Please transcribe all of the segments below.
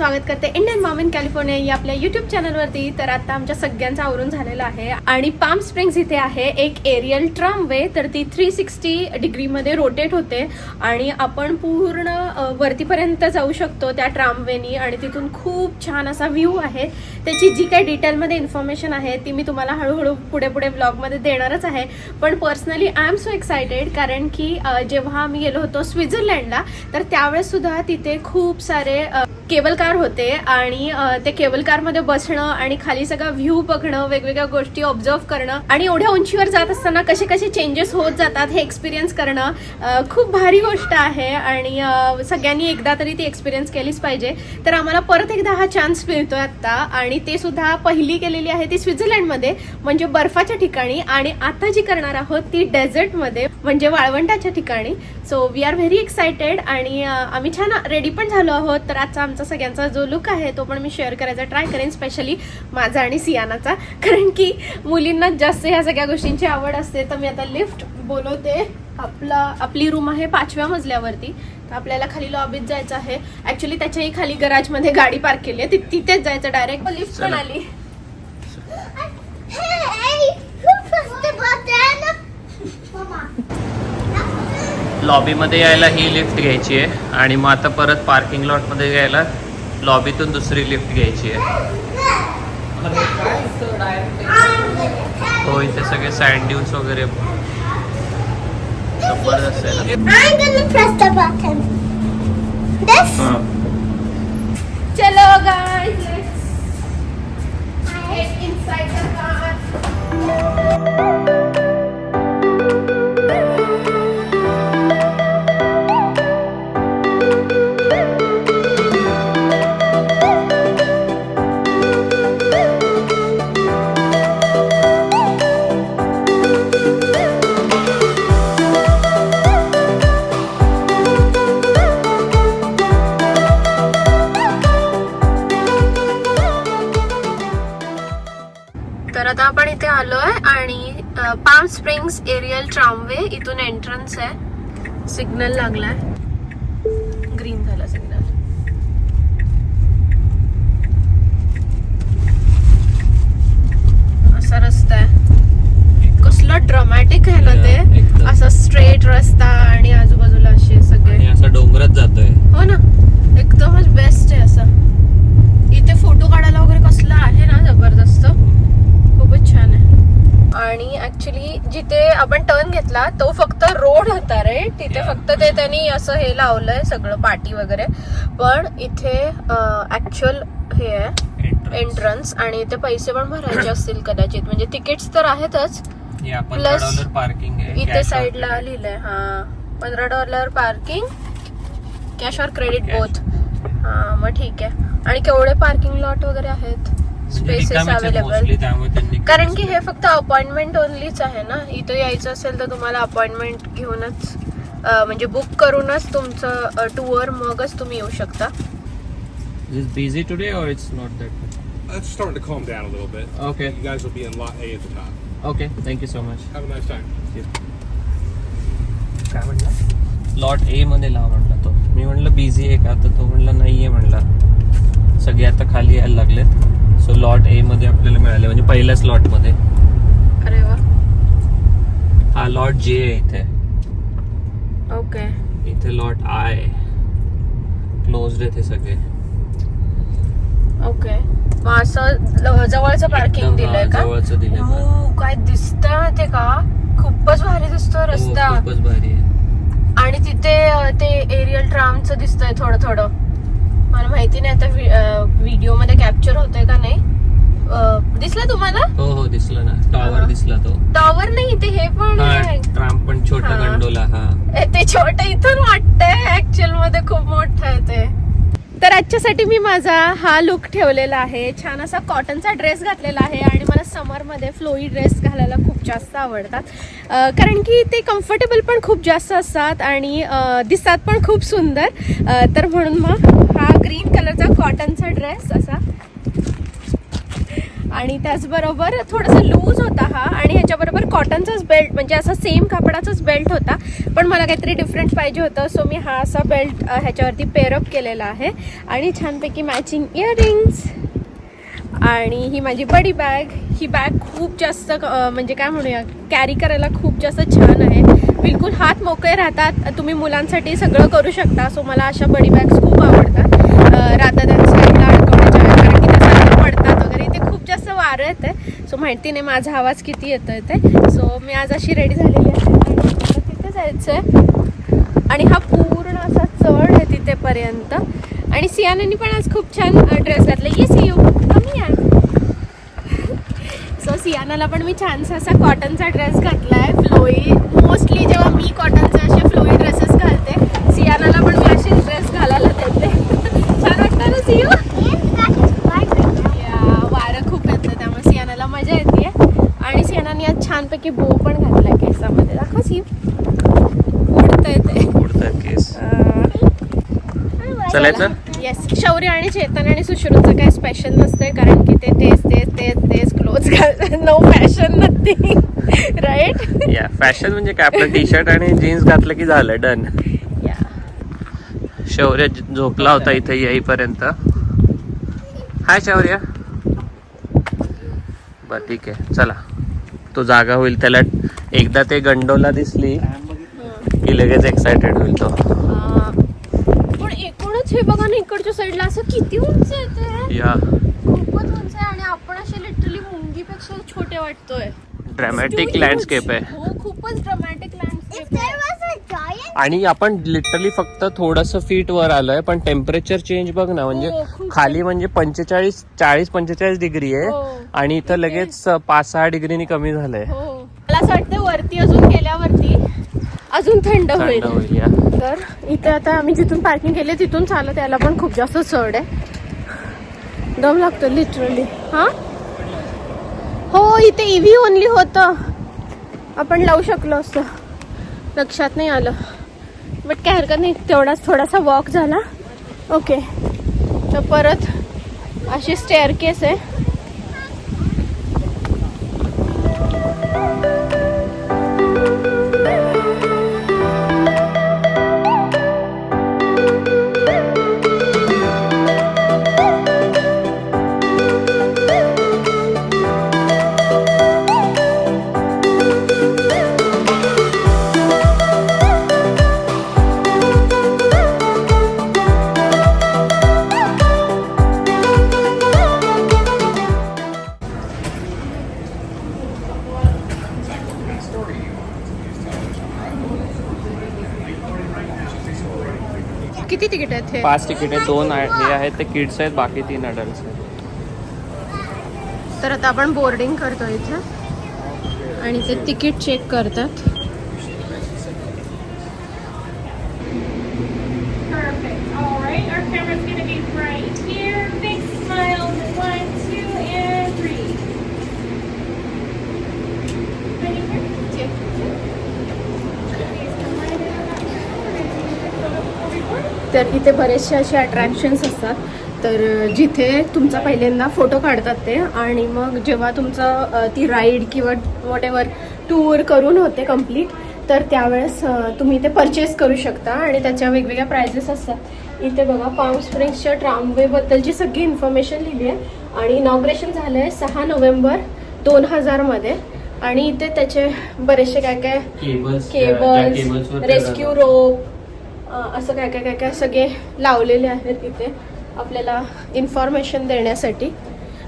स्वागत करते Indian mom in California या आपल्या युट्यूब चॅनलवरती तर आता आमच्या सगळ्यांचं आवरून झालेलं आहे. आणि पाम स्प्रिंग्स इथे आहे एक एरियल ट्रम वे तर ती थ्री सिक्स्टी डिग्रीमध्ये रोटेट होते. आणि आपण पूर्ण वरतीपर्यंत जाऊ शकतो त्या ट्रामवेनी. आणि तिथून खूप छान असा व्ह्यू आहे. त्याची जी काही डिटेलमध्ये इन्फॉर्मेशन आहे ती मी तुम्हाला हळूहळू पुढे पुढे ब्लॉगमध्ये देणारच आहे. पण personally I am so excited कारण की जेव्हा आम्ही गेलो होतो स्वित्झर्लंडला तर त्यावेळेस सुद्धा तिथे खूप सारे केबल कार होते आणि ते केबल कारमध्ये बसणं आणि खाली सगळा व्ह्यू बघणं वेगवेगळ्या गोष्टी ऑब्झर्व करणं आणि एवढ्या उंचीवर जात असताना कसे कसे चेंजेस होत जातात हे एक्सपिरियन्स करणं खूप भारी गोष्ट आहे आणि सगळ्यांनी एकदा तरी ती एक्सपिरियन्स केलीच पाहिजे. तर आम्हाला परत एकदा हा चान्स मिळतोय आता आणि ते सुद्धा पहिली केलेली आहे ती स्वित्झर्लंडमध्ये म्हणजे बर्फाच्या ठिकाणी आणि आता जी करणार आहोत ती डेझर्टमध्ये म्हणजे वाळवंटाच्या ठिकाणी. So we are very excited आणि आम्ही छान रेडी पण झालो आहोत. तर आजचा आमचा सगळ्यांचा जो लुक आहे तो पण मी शेअर करायचा ट्राय करेन स्पेशली माझा आणि सियानाचा. कारण की मुलींना जास्त ह्या सगळ्या गोष्टींची आवड असते. तर मी आता लिफ्ट बोलवते आपला आपली रूम आहे पाचव्या मजल्यावरती. तर आपल्याला खाली लॉबीत जायचं आहे. ऍक्च्युली त्याच्याही खाली गराजमध्ये गाडी पार्क केली आहे. ति- तिथेच जायचं डायरेक्ट लिफ्ट पण. आली. लॉबीमध्ये यायला ही लिफ्ट घ्यायची आहे. आणि मग आता परत पार्किंग लॉटमध्ये यायला लॉबीतून दुसरी लिफ्ट घ्यायची आहे. हो इथे सगळे सँड्यून्स वगैरे. जबरदस्त आहे? चलो guys. जातोय. हो ना. एकदमच बेस्ट आहे असं. इथे फोटो काढायला वगैरे कसला आहे ना जबरदस्त. खूपच छान आहे. आणि ऍक्च्युली जिथे आपण टर्न घेतला तो फक्त रोड होता रे. तिथे. फक्त ते त्यांनी असं हे लावलंय सगळं पाटी वगैरे. पण इथे ऍक्च्युअल हे आहे. एंट्रन्स आणि इथे पैसे पण भरायचे असतील कदाचित. म्हणजे तिकीट्स तर आहेतच. डॉलर पार्किंग इथे साईडला. लिहिलंय हा. पंधरा dollar parking cash or credit Cash. Both हा मग ठीक आहे आणि केवढे पार्किंग लॉट वगैरे आहेत म्हणजे स्पेसेस आहे अवेलेबल कारण की हे फक्त अपॉइंटमेंट ओनलीच आहे ना इथं यायचं असेल तर तुम्हाला अपॉइंटमेंट घेऊनच म्हणजे बुक करूनच तुमचं टूर मगच तुम्ही येऊ शकता Is it busy today or it's not that Uh, It's starting to calm down a little bit. Okay. You guys will be in lot A at the top. Okay thank you so much Have a nice time. काय म्हणला lot ए मध्ये लाव मी म्हणलं busy आहे का? तर तो म्हणला नाहीये म्हणला. सगळे आता खाली यायला लागलेत. सो लॉट ए मध्ये आपल्याला मिळाले. म्हणजे पहिल्याच लॉटमध्ये. अरे वा. हा लॉट जे आहे इथे. ओके इथे लॉट आय क्लोज आहे ते सगळे. ओके असं जवळचं पार्किंग दिलंय का? जवळचं दिलंय. बघ. हो, काय दिसतंय माहितीये का? खूपच भारी दिसतोय हो, रस्ता. खूपच भारी आहे. आणि तिथे ते एरियल ट्रामचं दिसतंय थोडं थोडं. मला माहिती नाही आता व्हिडिओमध्ये कॅप्चर होतंय का नाही. दिसलं तुम्हाला? हो हो दिसलं ना. टॉवर. दिसला तो. टॉवर नाही ते हे पण आहे. हा ट्राम पण छोटा. गंडोला हा. ते छोटं इथून वाटतंय ऍक्च्युअलमध्ये खूप मोठं आहे ते. तर आजच्यासाठी मी माझा हा लुक ठेवलेला आहे. छान असा कॉटनचा ड्रेस घातलेला आहे आणि मला समरमध्ये फ्लोई ड्रेस घालायला खूप जास्त आवडतात. कारण की ते कम्फर्टेबल पण खूप जास्त असतात आणि दिसतात पण खूप सुंदर. तर म्हणून मग हा ग्रीन कलरचा कॉटनचा ड्रेस असा आणि त्याचबरोबर थोडासा लूज होता हा आणि ह्याच्याबरोबर कॉटनचाच बेल्ट म्हणजे असा सेम कापडाचाच बेल्ट होता. पण मला काहीतरी डिफरंट पाहिजे होतं सो मी हा असा बेल्ट ह्याच्यावरती पेअरअप केलेला आहे. आणि छानपैकी मॅचिंग इयरिंग्स आणि ही माझी बडी बॅग ही बॅग खूप जास्त म्हणजे काय म्हणूया कॅरी करायला खूप जास्त छान आहे. बिलकुल हात मोकळे राहतात. तुम्ही मुलांसाठी सगळं करू शकता. सो मला अशा बडी बॅग्स खूप आवडतात. राहतात त्या साईडला अडकवण्याच्या वेळेस, कारण की त्या साईडला पडतात वगैरे इथे खूप जास्त वारं येते सो माहिती नाही माझा आवाज किती येतो ते. सो मी आज अशी रेडी झालेली आहे. आणि तिथे जायचं आहे आणि हा पूर्ण असा चढ आहे तिथेपर्यंत. आणि सियानानी पण आज खूप छान ड्रेस घातला ये सियू कमी आहे सो सियानाला पण मी छानसा असा कॉटनचा ड्रेस घातलाय फ्लोई मोस्टली जेव्हा मी कॉटनचे असे फ्लोई ड्रेसेस घालते सियानाला पण मी असे ड्रेस घालायला देते छान वाटतं ना सियू या, वारं खूप येतं त्यामुळे सियानाला मजा येते आणि सियानाने छानपैकी बो पण घातलाय केसामध्ये. दाखव सियू उडतंय ते. उडतात केस. चलायचं? येस शौर्य आणि चेतन आणि सुश्रुतचं काही स्पेशल नसतंय कारण की ते तेच तेच तेच तेच घालतात नो फॅशन नथिंग राईट या फॅशन म्हणजे काय? आपलं टी शर्ट आणि जीन्स घातलं की झालं डन या शौर्य झोपला होता इथे येईपर्यंत. हाय शौर्य. बर ठीक आहे. चला. तो जागा होईल. त्याला एकदा ते गंडोला दिसली की लगेच एक्सायटेड होईल तो. पण एकूणच हे बघा ना इकडच्या साईडला असं किती उंच आहे ते. या. खूपच उंच आहे आणि आपण असे लिटरली मुंगीपेक्षा छोटे वाटतोय. ड्रॅमॅटिक. लँडस्केप आहे. हो खूपच ड्रामॅटिक लँडस्केप आणि आपण लिटरली फक्त थोडस फीट वर आलोय पण टेम्परेचर चेंज बघ ना म्हणजे हो. खाली म्हणजे पंचेचाळीस चाळीस पंचेचाळीस डिग्री आहे. हो. आणि इथं लगेच पाच सहा डिग्रीनी कमी झालंय. हो. मला असं वाटतं वरती अजून गेल्यावरती अजून थंड होईल. तर इथे आता आम्ही जिथून पार्किंग केली तिथून चालत यायला पण खूप जास्त चढ आहे. दम लागतो लिटरली हा? हो इथे ईव्ही ओनली होतं. आपण लावू शकलो असतो लक्षात नाही आलं. बट काय हरकत नाही. तेवढाच थोडासा वॉक झाला. ओके तर परत अशी स्टेअर केस आहे. आहेत पाच तिकीट आहे दोन हे आहेत ते किड्स आहेत बाकी तीन अडल्ट आहेत. तर आता आपण बोर्डिंग करतो इथे. आणि ते तिकीट चेक करतात. तर इथे बरेचसे असे अट्रॅक्शन्स असतात. तर जिथे तुमचा पहिल्यांदा फोटो काढतात ते आणि मग जेव्हा तुमचं ती राईड किंवा वॉट एव्हर टूर करून होते कंप्लीट तर त्यावेळेस तुम्ही ते परचेस करू शकता आणि त्याच्या वेगवेगळ्या प्राइजेस असतात. इथे बघा पाम स्प्रिंग्सच्या ट्रामवेबद्दलची सगळी इन्फॉर्मेशन लिहिली आहे. आणि इनॉग्रेशन झालं आहे सहा नोव्हेंबर दोन हजारमध्ये आणि इथे त्याचे बरेचसे काय काय केबल्स रेस्क्यू रोप असं काय काय काय काय सगळे लावलेले आहेत तिथे आपल्याला इन्फॉर्मेशन देण्यासाठी.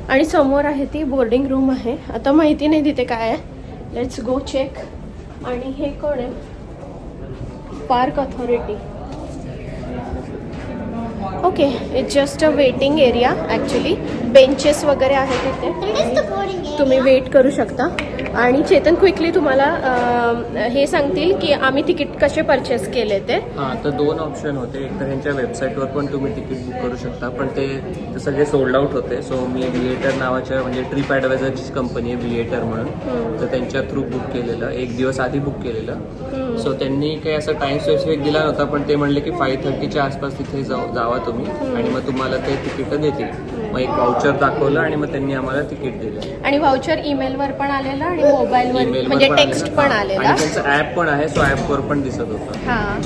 आणि समोर आहे ती बोर्डिंग रूम आहे. आता माहिती नाही तिथे काय आहे. लेट्स गो चेक आणि हे कोण आहे? Park authority okay it's just a waiting area actually benches वगैरे आहेत तिथे. तुम्ही वेट करू शकता. आणि चेतन क्विकली तुम्हाला अं, हे सांगतील की आम्ही तिकीट कसे परचेस केले ते. हा तर दोन ऑप्शन होते. एक तर ह्यांच्या वेबसाईटवर पण तुम्ही तिकीट बुक करू शकता पण ते ते सगळे सोल्ड आउट होते. सो मी विएटर नावाच्या म्हणजे ट्रिप ॲडवायझरची कंपनी आहे विएटर म्हणून. तर त्यांच्या थ्रू बुक केलेलं. एक दिवस आधी बुक केलेलं. सो त्यांनी काही असं टाइम स्पेसिफिक दिला नव्हता पण ते म्हणले की फाईव्ह थर्टीच्या आसपास तिथे जाऊ जावा तुम्ही. आणि मग तुम्हाला ते तिकीट देतील. मग एक वाउचर दाखवलं आणि मग त्यांनी आम्हाला तिकीट दिलं. आणि व्हाउचर ईमेलवर पण आलेलं आणि मोबाईलवर वर म्हणजे टेक्स्ट. पण आलेला. आणि त्यांचं ऍप पण आहे सो ऍपवर पण दिसत होतं. हां.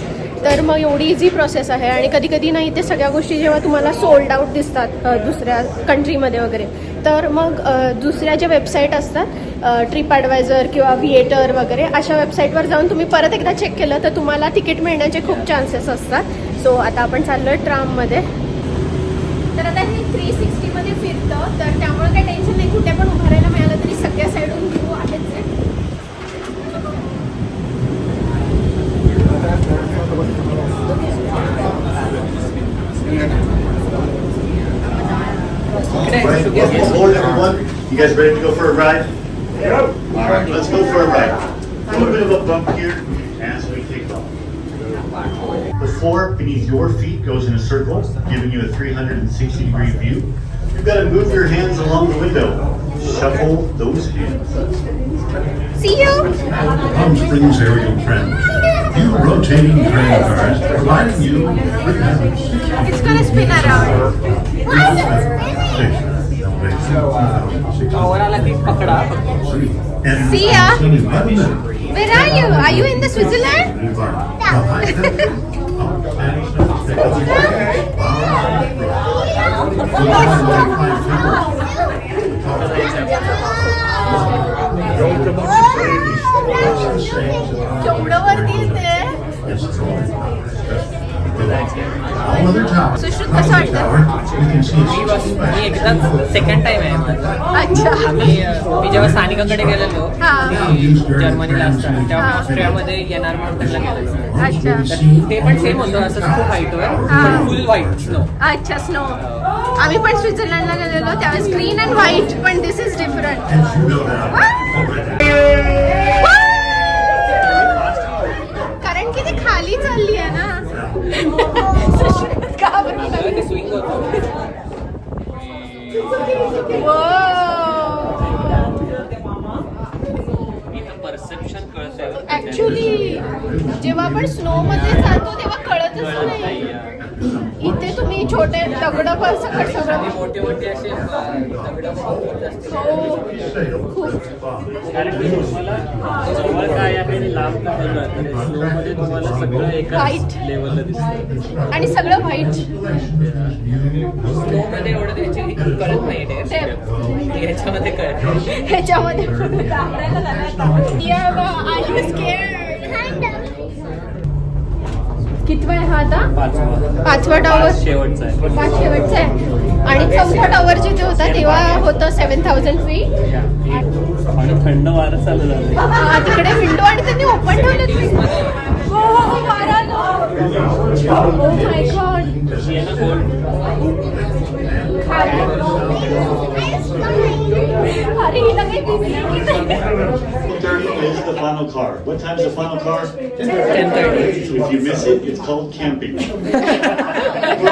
तर मग एवढी इझी प्रोसेस आहे. आणि कधी कधी नाही ते सगळ्या गोष्टी जेव्हा तुम्हाला सोल्ड आउट दिसतात दुसऱ्या कंट्रीमध्ये वगैरे तर मग दुसऱ्या ज्या वेबसाईट असतात ट्रिप ॲडवायझर किंवा व्हिएटर वगैरे अशा वेबसाईटवर जाऊन तुम्ही परत एकदा चेक केलं तर तुम्हाला तिकीट मिळण्याचे खूप चान्सेस असतात. सो आता आपण चाललो आहे ट्राममध्ये Right, welcome aboard, everyone. You guys ready to go for a ride? Yep. All right, let's go for a ride. A little bit of a bump here as we take off. The floor beneath your feet goes in a circle, giving you a 360 degree view. You've got to move your hands along the window. Shuffle those hands. See you! Palm Springs aerial trend. Few rotating train cars providing you with habits. It's gonna spin around. See ya. Where are you? Are you in the Switzerland? केवढं. सुश्रुत कसं वाटतं? मी एकदाच second time आहे माझा. अच्छा. मी अ, मी जेव्हा स्थानिकाकडे गेलेलो हा. जर्मनीला असताना तेव्हा मी ऑस्ट्रियामध्ये येणार म्हणून गेलेलो. अच्छा. तर ते पण सेम होतं असं खूप व्हाईट हा. आहे फुल व्हाईट स्नो अच्छा स्नो आम्ही पण स्वित्झर्लंडला गेलेलो त्यावेळेस ग्रीन अँड व्हाईट पण this is different as you know now. कारण की ते खाली चालली आहे ना घाबरून गेली. ते स्विंग होतं परसेप्शन कळतंय ऍक्च्युली जेव्हा आपण स्नो मध्ये जातो तेव्हा कळतच नाही. छोटे दगड पण सकट सगळं. मोठे मोठे असे हो. आणि सगळं एकाच White. लेवलला दिसतं. आणि सगळं व्हाईट स्नोमध्ये एवढं त्याची कळत नाही ह्याच्यामध्ये कळत. ह्याच्यामध्ये कितवा आहे हा आता? पाचवा. पाचवा टॉवर शेवटचा आहे. पाच शेवटचा आहे. आणि चौथा टॉवर जिथे होता तेव्हा होतं सेवन थाउजंड फी आणि थंड वारं चालू झालं. तिकडे विंडो आणि त्यांनी ओपन ठेवले हो हो हो गॉड अरे हिला काही दिसलं की नाही. 30 is the final car. What time's the final car? 10:30. If you miss it, it's called camping. We're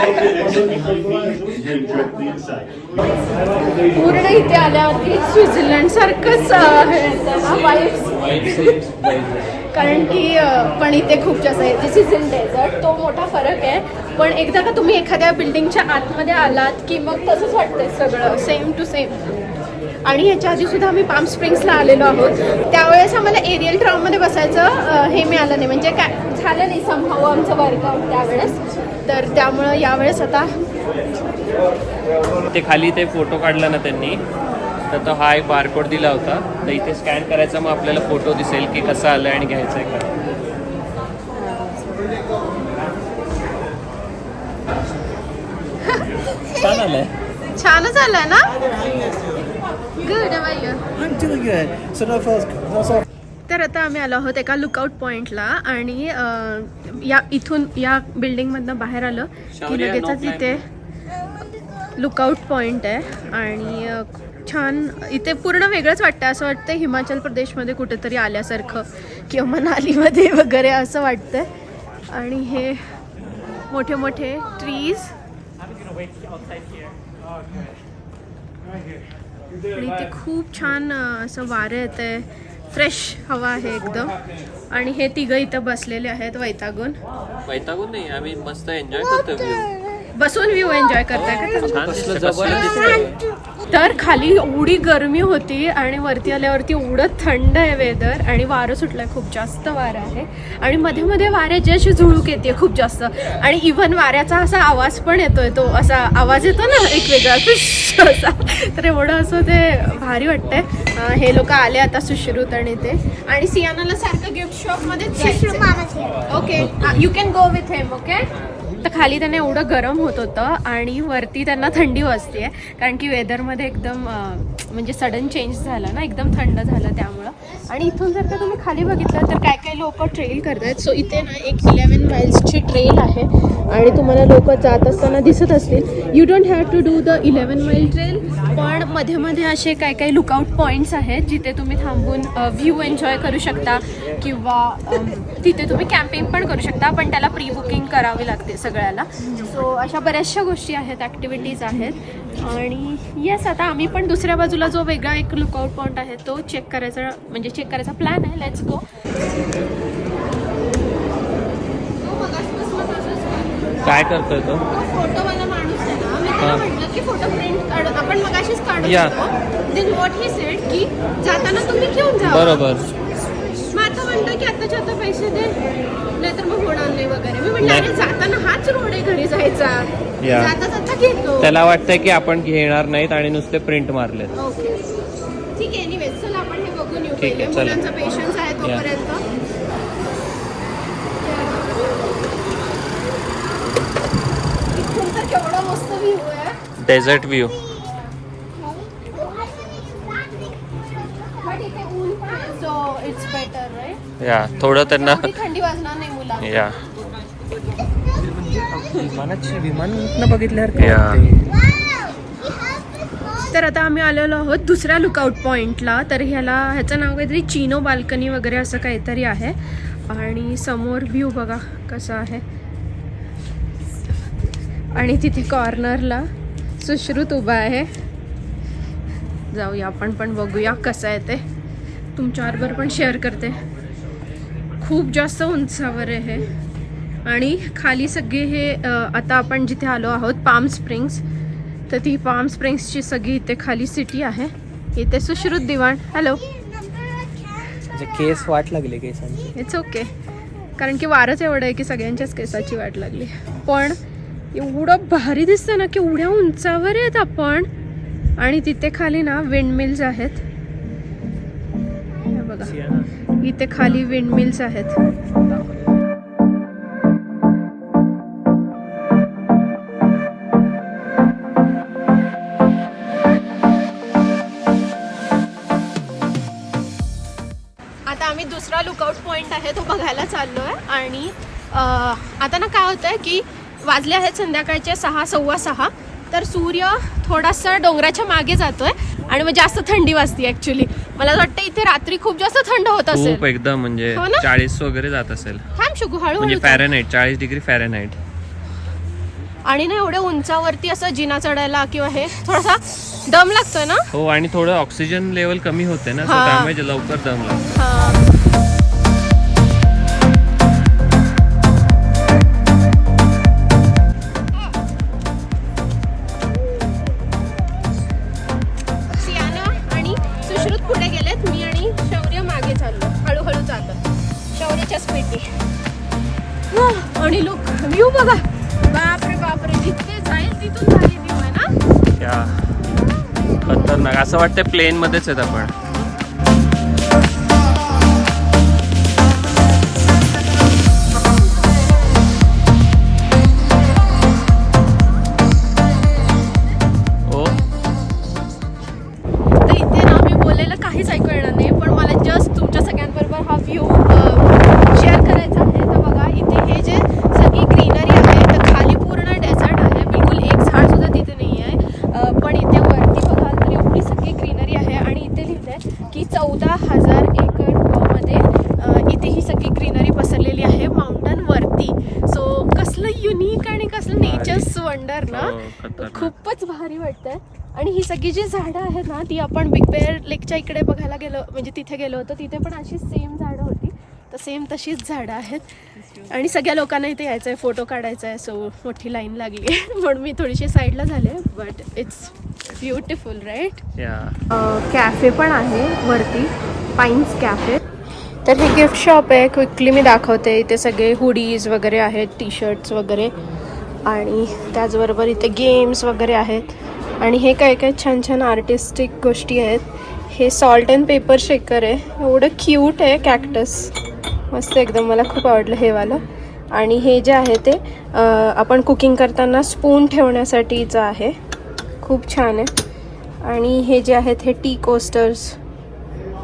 all good. Exit behind me and heading directly inside. पूर्ण इथे आल्यावरती स्वित्झर्लंड सारखंच कारण की पण इथे खूप जास्त आहे दिस इज इन डेझर्ट तो मोठा फरक आहे पण एकदा का तुम्ही एखाद्या बिल्डिंगच्या आतमध्ये आलात की मग तसंच वाटतंय सगळं सेम टू सेम आणि ह्याच्या आधी सुद्धा आम्ही पाम स्प्रिंग्सला आलेलो आहोत त्यावेळेस आम्हाला एरियल ट्राममध्ये बसायचं हे मिळालं नाही. म्हणजे काय झालं नाही संभाव आमचं वर्कआउट त्यावेळेस. तर त्यामुळं यावेळेस आता ते खाली ते फोटो काढला ना त्यांनी तर तो हा एक बारकोड दिला होता. तर इथे स्कॅन करायचा मग आपल्याला फोटो दिसेल की कसा आलाय आणि घ्यायचा आहे का. छान आलाय. छानच आलाय ना? गुड. तर आता आम्ही आलो आहोत एका लुकआउट पॉइंटला आणि या इथून या बिल्डिंगमधनं बाहेर आलं की लगेचच. इथे लुकआउट पॉइंट आहे आणि छान इथे पूर्ण वेगळंच वाटतं असं वाटतं हिमाचल प्रदेशमध्ये कुठेतरी आल्यासारखं किंवा मनालीमध्ये वगैरे असं वाटतंय आणि हे मोठे मोठे ट्रीज आणि इथे खूप छान असं वारं येत आहे फ्रेश हवा आहे एकदम. आणि हे तिघं इथं बसलेले आहेत वैतागून. वैतागून नाही आम्ही मस्त एन्जॉय करतो बसून व्ह्यू एन्जॉय करताय. तर खाली एवढी गरमी होती आणि वरती आल्यावरती एवढं थंड आहे वेदर आणि वारं सुटलंय खूप जास्त वारं आहे. आणि मध्ये मध्ये वाऱ्याची अशी झुळूक येते खूप जास्त. आणि इव्हन वाऱ्याचा असा आवाज पण येतोय तो असा आवाज येतो ना एक वेगळा फिश असा. तर एवढं असं ते भारी वाटतंय. हे लोक आले आता सुश्रुत आणि ते. आणि सियानाला सारखं गिफ्ट शॉपमध्ये Mama's here. Okay you can go with them okay तर खाली त्यांना एवढं गरम होत होतं आणि वरती त्यांना थंडी वाजते कारण की वेदरमध्ये एकदम म्हणजे सडन चेंज झाला ना एकदम थंड झालं त्यामुळं. आणि इथून जर का तुम्ही खाली बघितलं तर काय काय लोक ट्रेल करतात. सो इथे ना एक इलेवन माइल्सची ट्रेल आहे. आणि तुम्हाला लोक जात असताना दिसत असतील. You don't have to do the eleven mile trail पण मध्ये मध्ये असे काय काही लुकआउट पॉईंट्स आहेत जिथे तुम्ही थांबून व्ह्यू एन्जॉय करू शकता किंवा तिथे तुम्ही कॅम्पिंग पण करू शकता पण त्याला प्री बुकिंग करावी लागते सगळं. सगळ्याला सो अशा बऱ्याचशा गोष्टी आहेत ॲक्टिव्हिटीज आहेत. आणि येस आता आम्ही पण दुसऱ्या बाजूला जो वेगळा एक लुकआउट पॉईंट आहे तो चेक करायचा म्हणजे चेक करायचा प्लॅन आहे. लेट्स गो काय करतोय तो? फोटोवाला माणूस आहे ना मी. त्याला म्हटलं की फोटो प्रिंट काढ आपण मगाशीच काढू या. शकतो देन व्हॉट ही सेड की जाताना तुम्ही घेऊन जा. बरोबर. मग म्हणतो की आताच्या आता पैसे दे नाहीतर मग होणार नाही वगैरे. मी म्हणलं. अरे जाताना हाच रोड आहे घरी जायचा. या. जाता जाता घेतो. त्याला वाटतंय की आपण घेणार नाहीत आणि नुसते प्रिंट मारलेत. ओके. ठीक आहे एनिवेज चल आपण हे बघून येऊ ठीक आहे, पहिले. चला. मुलांचा पेशन्स आहे या. तोपर्यंत. इथून तर केवढा मस्त व्ह्यू आहे. डेझर्ट व्ह्यू बट इथे ऊन पण आहे सो इट्स बेटर राईट या थोडं त्यांना एवढी थंडी वाजणार नाही मुलांना. या विमानाची विमान बघितल्यावर या. तर आता आम्ही आलेलो आहोत दुसऱ्या लुकआउट पॉईंटला तर ह्याला ह्याचं नाव काहीतरी चिनो बाल्कनी वगैरे असं काहीतरी आहे. आणि समोर व्ह्यू बघा कसा आहे. आणि तिथे कॉर्नरला सुश्रुत उभा आहे. जाऊया. आपण पण बघूया कसं आहे ते. तुमच्याबरोबर पण शेअर करते. खूप जास्त उंचावर आहे हे. आणि खाली सगळे हे आता आपण जिथे आलो आहोत पाम स्प्रिंग्स तर ती पाम स्प्रिंग्सची सगळी इथे खाली सिटी आहे. इथे सुश्रुत दिवाण. हॅलो म्हणजे केस वाट लागले केसांची. इट्स ओके कारण की वारच एवढं आहे की सगळ्यांच्याच केसाची वाट लागली. पण एवढं भारी दिसतं ना की एवढ्या उंचावर आहेत आपण. आणि तिथे खाली ना विंडमिल्स आहेत. बघा इथे खाली विंडमिल्स आहेत. आता आम्ही दुसरा लुकआउट पॉईंट आहे तो बघायला चाललो आहे आणि आता ना काय होतं आहे की वाजले आहेत संध्याकाळचे सहा सव्वा सहा. तर सूर्य थोडासा डोंगराच्या मागे जातोय आणि मग जास्त थंडी वाजते ऍक्च्युली मला वाटतं इथे रात्री खूप जास्त थंड होत असेल खूप एकदम म्हणजे हो ना? चाळीस वगैरे जात असेल थांब शुकू म्हणजे हळूहळू चल. फॅरेनाईट चाळीस डिग्री फॅरेनाईट आणि ना एवढ्या उंचावरती असं जिना चढायला किंवा हे थोडासा दम लागतोय ना हो आणि थोडं ऑक्सिजन लेवल कमी होते ना हा. त्यामुळे लवकर दम लागतो हा. खतरनाक. असं वाटतं प्लेन मध्येच आहेत आपण. वाटतंय आणि ही सगळी जी झाडं आहेत ना ती आपण बिग बेअर लेकच्या इकडे बघायला गेलो म्हणजे तिथे गेलो होतो तिथे पण अशी सेम झाडं होती. तर सेम तशीच झाडं आहेत. आणि सगळ्या लोकांना इथे यायचं आहे फोटो काढायचा आहे सो मोठी लाईन लागली. आहे म्हणून मी थोडीशी साईडला झाले बट इट्स ब्युटिफुल राईट या कॅफे पण आहे वरती पाईन्स कॅफे तर हे गिफ्ट शॉप आहे क्विकली मी दाखवते. इथे सगळे हुडीज वगैरे आहेत टी शर्ट्स वगैरे. आणि त्याचबरोबर इथे गेम्स वगैरे आहेत. आणि हे काय काय छान छान आर्टिस्टिक गोष्टी आहेत. हे सॉल्ट अँड पेपर शेकर आहे. एवढं क्यूट आहे कॅक्टस मस्त एकदम. मला खूप आवडलं हे वालं. आणि हे जे आहे ते आपण कुकिंग करताना स्पून ठेवण्यासाठीचं आहे खूप छान आहे. आणि हे जे आहेत हे टी कोस्टर्स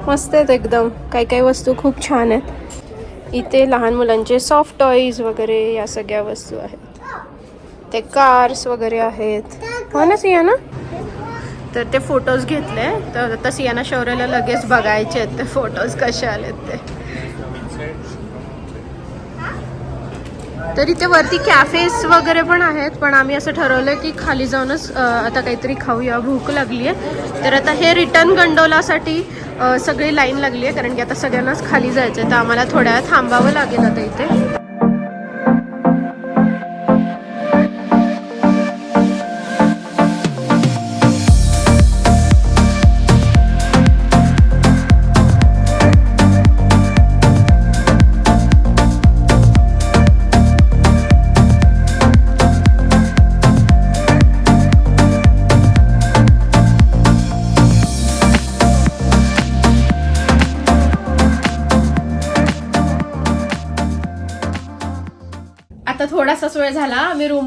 मस्त आहेत एकदम. काही काही वस्तू खूप छान आहेत. इथे लहान मुलांचे सॉफ्ट टॉईज वगैरे या सगळ्या वस्तू आहेत. ते कार्स वगैरे आहेत. हो ना सियाना? तर ते फोटोज घेतले. तर आता सियाना शौर्यला लगेच बघायचे आहेत ते फोटोज कसे आलेत ते. तर इथे वरती कॅफेस वगैरे पण आहेत पण आम्ही असं ठरवलं की खाली जाऊनच आता काहीतरी खाऊया. भूक लागली आहे. तर आता हे रिटर्न गंडोलासाठी सगळी लाईन लागली आहे कारण की आता सगळ्यांनाच खाली जायचं आहे तर आम्हाला थोड्या थांबावं लागेल आता इथे.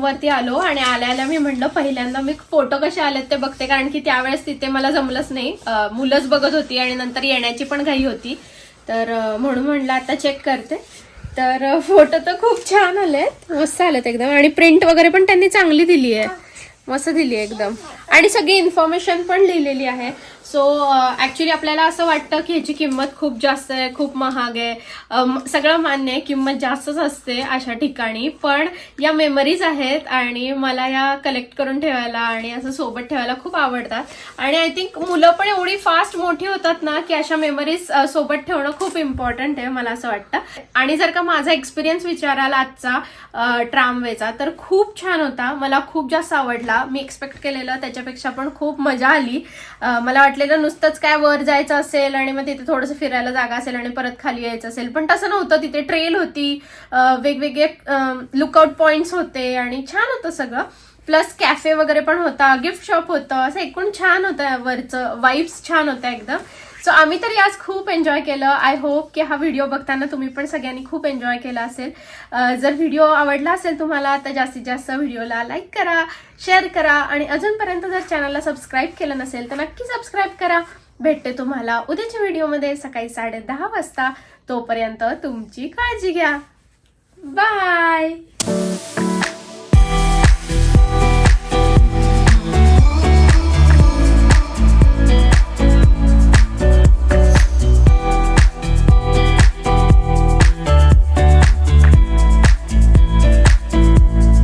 रूमवरती आलो आणि आल्या आल्या मी म्हणलं पहिल्यांदा मी फोटो कसे आलेत ते बघते कारण की त्यावेळेस तिथे मला जमलंच नाही. मुलंच बघत होती आणि नंतर येण्याची पण घाई होती. तर म्हणून म्हणलं आता चेक करते. तर फोटो तर खूप छान आलेत. मस्त आलेत एकदम. आणि प्रिंट वगैरे पण त्यांनी चांगली दिली आहे मस्त दिली आहे एकदम. आणि सगळी इन्फॉर्मेशन पण लिहिलेली आहे. सो ॲक्च्युली आपल्याला असं वाटतं की ह्याची किंमत खूप जास्त आहे खूप महाग आहे. सगळं मान्य आहे किंमत जास्तच असते अशा ठिकाणी. पण या मेमरीज आहेत आणि मला या कलेक्ट करून ठेवायला आणि असं सोबत ठेवायला खूप आवडतात. आणि आय थिंक मुलं पण एवढी फास्ट मोठी होतात ना की अशा मेमरीज सोबत ठेवणं खूप इम्पॉर्टंट आहे मला असं वाटतं. आणि जर का माझा एक्सपिरियन्स विचाराल आजचा ट्रामवेचा तर खूप छान होता. मला खूप जास्त आवडला. मी एक्सपेक्ट केलेलं त्याच्या त्याच्यापेक्षा पण खूप मजा आली. मला वाटलेलं नुसतंच काय वर जायचं असेल आणि मग तिथे थोडंसं फिरायला जागा असेल आणि परत खाली यायचं असेल. पण तसं नव्हतं तिथे ट्रेल होती. वेगवेगळे लुकआउट पॉईंट्स होते आणि छान होतं सगळं. प्लस कॅफे वगैरे पण होता गिफ्ट शॉप होतं असं एकूण छान होतं वरचं वाईब्स छान होत्या एकदम. सो आम्ही तरी आज खूप एन्जॉय केलं. आय होप की हा व्हिडिओ बघताना तुम्ही पण सगळ्यांनी खूप एन्जॉय केला असेल. जर व्हिडिओ आवडला असेल तुम्हाला तर जास्तीत जास्त व्हिडिओला लाईक करा शेअर करा आणि अजूनपर्यंत जर चॅनलला सबस्क्राईब केलं नसेल तर नक्की सबस्क्राईब करा. भेटते तुम्हाला उद्याच्या व्हिडिओमध्ये सकाळी साडे दहा वाजता. तोपर्यंत तुमची काळजी घ्या. बाय